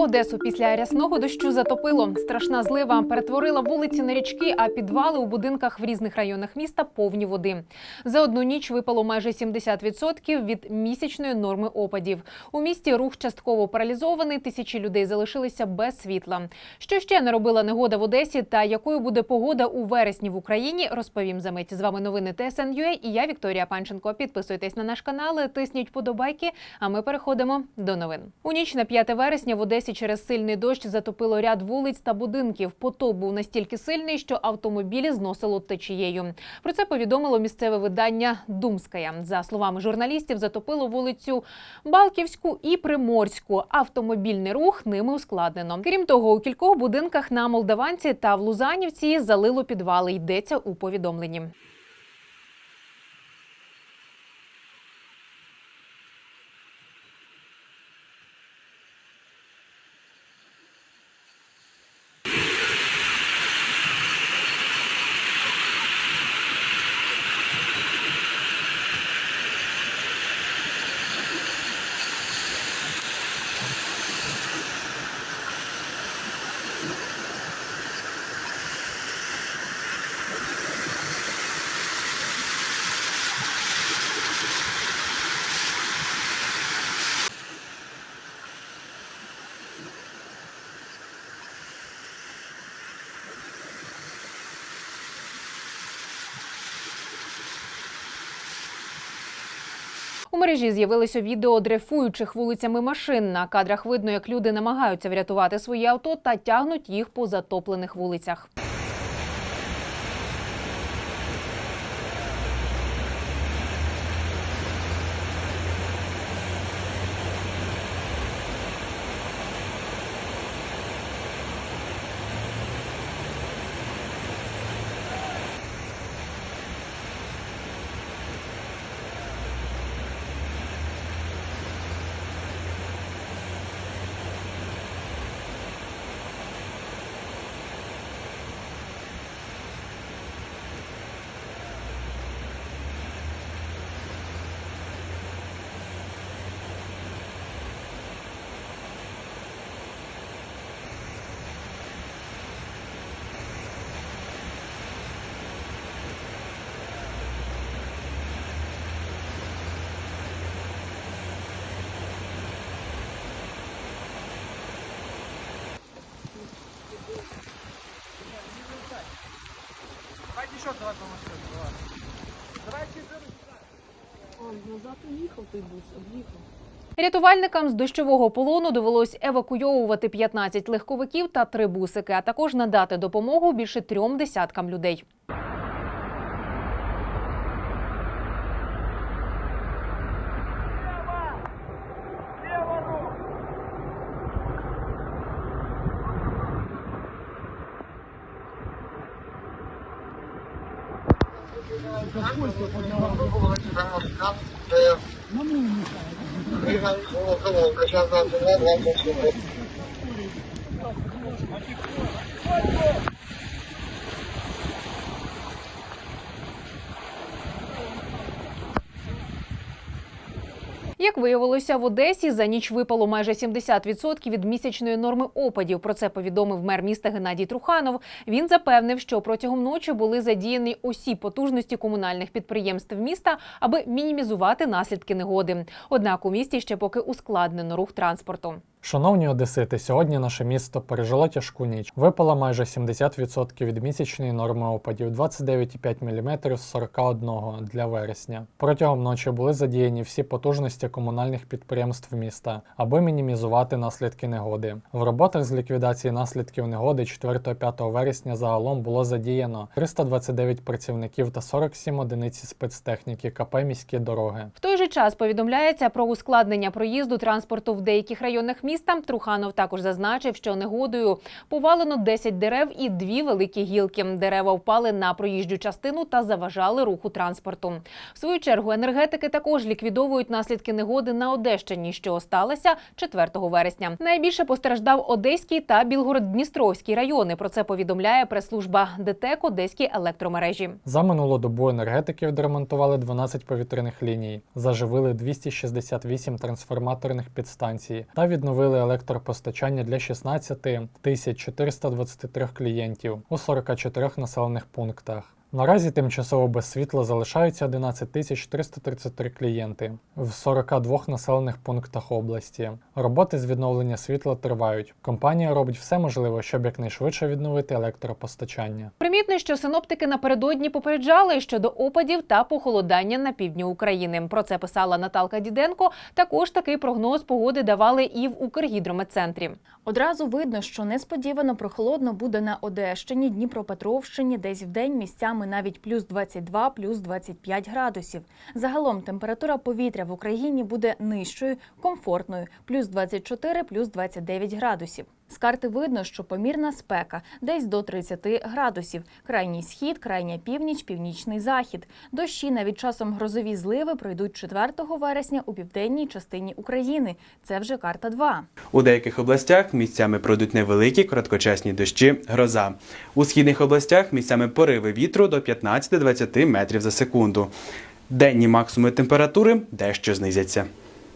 Одесу після рясного дощу затопило. Страшна злива перетворила вулиці на річки, а підвали у будинках в різних районах міста повні води. За одну ніч випало майже 70% від місячної норми опадів. У місті рух частково паралізований. Тисячі людей залишилися без світла. Що ще не робила негода в Одесі та якою буде погода у вересні в Україні? Розповім за мить. З вами новини ТСНЮА і я Вікторія Панченко. Підписуйтесь на наш канал, тисніть подобайки. А ми переходимо до новин. У ніч на 5 вересня в Одесі через сильний дощ затопило ряд вулиць та будинків. Потоп був настільки сильний, що автомобілі зносило течією. Про це повідомило місцеве видання Думская. За словами журналістів, затопило вулицю Балківську і Приморську. Автомобільний рух ними ускладнено. Крім того, у кількох будинках на Молдаванці та в Лузанівці залило підвали. Йдеться у повідомленні. Мережі з'явилося відео дрейфуючих вулицями машин. На кадрах видно, як люди намагаються врятувати свої авто та тягнуть їх по затоплених вулицях. Давай по давай. Назад уїхав той бус, об'їхав. Рятувальникам з дощового полону довелось евакуйовувати 15 легковиків та три бусики, а також надати допомогу більше трьом десяткам людей. Сейчас Як виявилося, в Одесі за ніч випало майже 70% від місячної норми опадів. Про це повідомив мер міста Геннадій Труханов. Він запевнив, що протягом ночі були задіяні усі потужності комунальних підприємств міста, аби мінімізувати наслідки негоди. Однак у місті ще поки ускладнено рух транспорту. Шановні одесити, сьогодні наше місто пережило тяжку ніч. Випало майже 70% від місячної норми опадів 29,5 мм з 41 для вересня. Протягом ночі були задіяні всі потужності комунальних підприємств міста, аби мінімізувати наслідки негоди. В роботах з ліквідації наслідків негоди 4-5 вересня загалом було задіяно 329 працівників та 47 одиниці спецтехніки КП міські дороги. В той же час повідомляється про ускладнення проїзду транспорту в деяких районах міста. Труханов також зазначив, що негодою повалено 10 дерев і дві великі гілки. Дерева впали на проїжджу частину та заважали руху транспорту. В свою чергу енергетики також ліквідовують наслідки негоди на Одещині, що сталося 4 вересня. Найбільше постраждав Одеський та Білгород-Дністровський райони. Про це повідомляє прес-служба ДТЕК Одеські електромережі. За минулу добу енергетики відремонтували 12 повітряних ліній, заживили 268 трансформаторних підстанцій та відновили відновили електропостачання для 16 тисяч 423 клієнтів у 44 населених пунктах. Наразі тимчасово без світла залишаються 11 тисяч 333 клієнти в 42 населених пунктах області. Роботи з відновлення світла тривають. Компанія робить все можливе, щоб якнайшвидше відновити електропостачання. Примітно, що синоптики напередодні попереджали щодо опадів та похолодання на півдні України. Про це писала Наталка Діденко. Також такий прогноз погоди давали і в Укргідрометцентрі. Одразу видно, що несподівано прохолодно буде на Одещині, Дніпропетровщині, десь в день місцями навіть плюс 22, плюс 25 градусів. Загалом температура повітря в Україні буде нижчою, комфортною, плюс 24, плюс 29 градусів. З карти видно, що помірна спека десь до 30 градусів. Крайній схід, крайня північ, північний захід. Дощі навіть часом грозові зливи пройдуть 4 вересня у південній частині України. Це вже карта 2. У деяких областях місцями пройдуть невеликі короткочасні дощі, гроза. У східних областях місцями пориви вітру до 15-20 метрів за секунду. Денні максимуми температури дещо знизяться.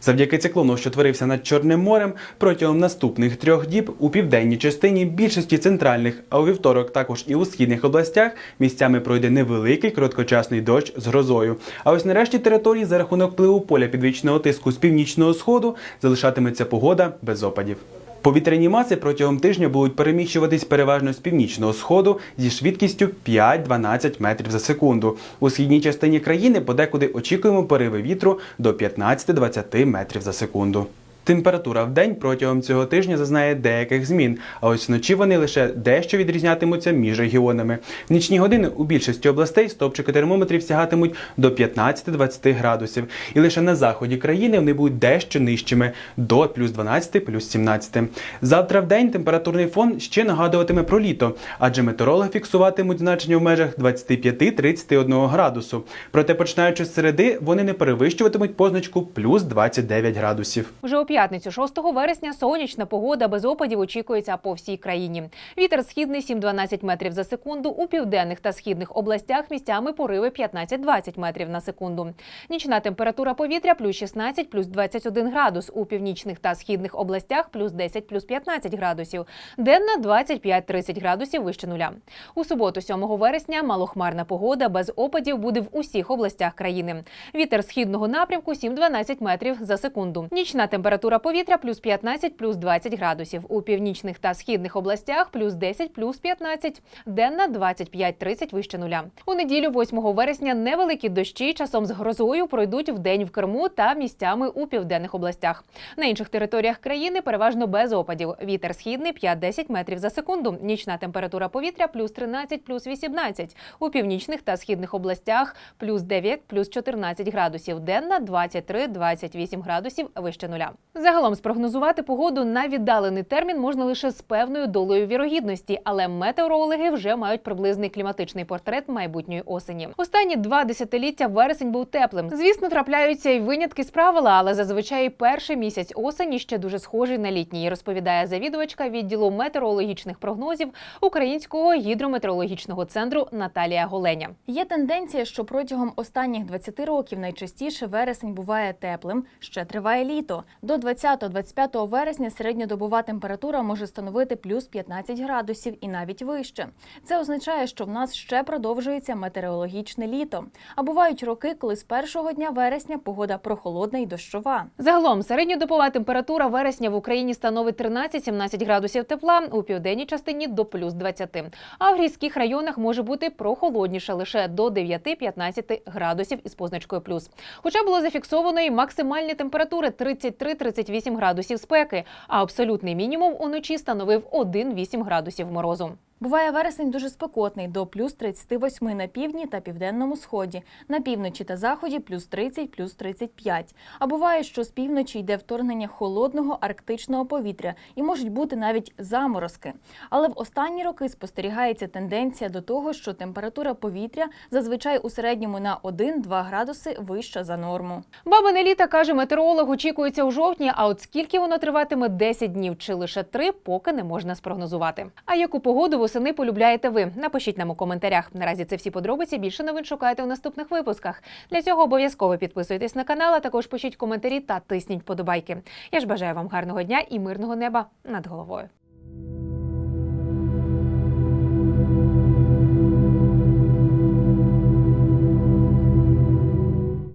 Завдяки циклону, що творився над Чорним морем, протягом наступних трьох діб у південній частині більшості центральних, а у вівторок також і у східних областях місцями пройде невеликий короткочасний дощ з грозою. А ось нарешті території за рахунок впливу поля підвічного тиску з північного сходу залишатиметься погода без опадів. Повітряні маси протягом тижня будуть переміщуватись переважно з північного сходу зі швидкістю 5-12 метрів за секунду. У східній частині країни подекуди очікуємо пориви вітру до 15-20 метрів за секунду. Температура в день протягом цього тижня зазнає деяких змін, а ось вночі вони лише дещо відрізнятимуться між регіонами. В нічні години у більшості областей стопчики термометрів сягатимуть до 15-20 градусів, і лише на заході країни вони будуть дещо нижчими до плюс 12, плюс 17. Завтра в день температурний фон ще нагадуватиме про літо, адже метеорологи фіксуватимуть значення в межах 25-31 градусу. Проте, починаючи з середи, вони не перевищуватимуть позначку плюс 29 градусів. Вже у п'ятницю, 6 вересня, сонячна погода без опадів очікується по всій країні. Вітер східний 7-12 метрів за секунду. У південних та східних областях місцями пориви 15-20 метрів на секунду. Нічна температура повітря плюс 16, плюс 21 градус. У північних та східних областях плюс 10, плюс 15 градусів. Денна 25-30 градусів вище нуля. У суботу, 7 вересня, малохмарна погода без опадів буде в усіх областях країни. Вітер східного напрямку 7-12 метрів за секунду. Нічна температура повітря плюс 15, плюс 20 градусів. У північних та східних областях плюс 10, плюс 15. Денна 25-30 вище нуля. У неділю, 8 вересня, невеликі дощі часом з грозою пройдуть в день в Криму та місцями у південних областях. На інших територіях країни переважно без опадів. Вітер східний 5-10 метрів за секунду. Нічна температура повітря плюс 13, плюс 18. У північних та східних областях плюс 9, плюс 14 градусів. Денна 23-28 градусів вище нуля. Загалом спрогнозувати погоду на віддалений термін можна лише з певною долею вірогідності, але метеорологи вже мають приблизний кліматичний портрет майбутньої осені. Останні два десятиліття вересень був теплим. Звісно, трапляються й винятки з правила, але зазвичай перший місяць осені ще дуже схожий на літній, розповідає завідувачка відділу метеорологічних прогнозів Українського гідрометеорологічного центру Наталія Голеня. Є тенденція, що протягом останніх 20 років найчастіше вересень буває теплим, ще триває літо. До 20-25 вересня середньодобова температура може становити плюс 15 градусів і навіть вище. Це означає, що в нас ще продовжується метеорологічне літо. А бувають роки, коли з першого дня вересня погода прохолодна і дощова. Загалом середньодобова температура вересня в Україні становить 13-17 градусів тепла, у південній частині до плюс 20. А в гірських районах може бути прохолодніше лише до 9-15 градусів із позначкою плюс. Хоча було зафіксовано і максимальні температури 33-38 градусів спеки, а абсолютний мінімум уночі становив 1-8 градусів морозу. Буває вересень дуже спекотний до плюс 38 на півдні та південному сході, на півночі та заході плюс 30, плюс 35. А буває, що з півночі йде вторгнення холодного арктичного повітря і можуть бути навіть заморозки. Але в останні роки спостерігається тенденція до того, що температура повітря зазвичай у середньому на 1-2 градуси вища за норму. Бабине літо, каже метеоролог, очікується у жовтні. А от скільки воно триватиме 10 днів чи лише 3, поки не можна спрогнозувати. А яку погоду восени полюбляєте ви? Напишіть нам у коментарях. Наразі це всі подробиці. Більше новин шукайте у наступних випусках. Для цього обов'язково підписуйтесь на канал, а також пишіть коментарі та тисніть подобайки. Я ж бажаю вам гарного дня і мирного неба над головою.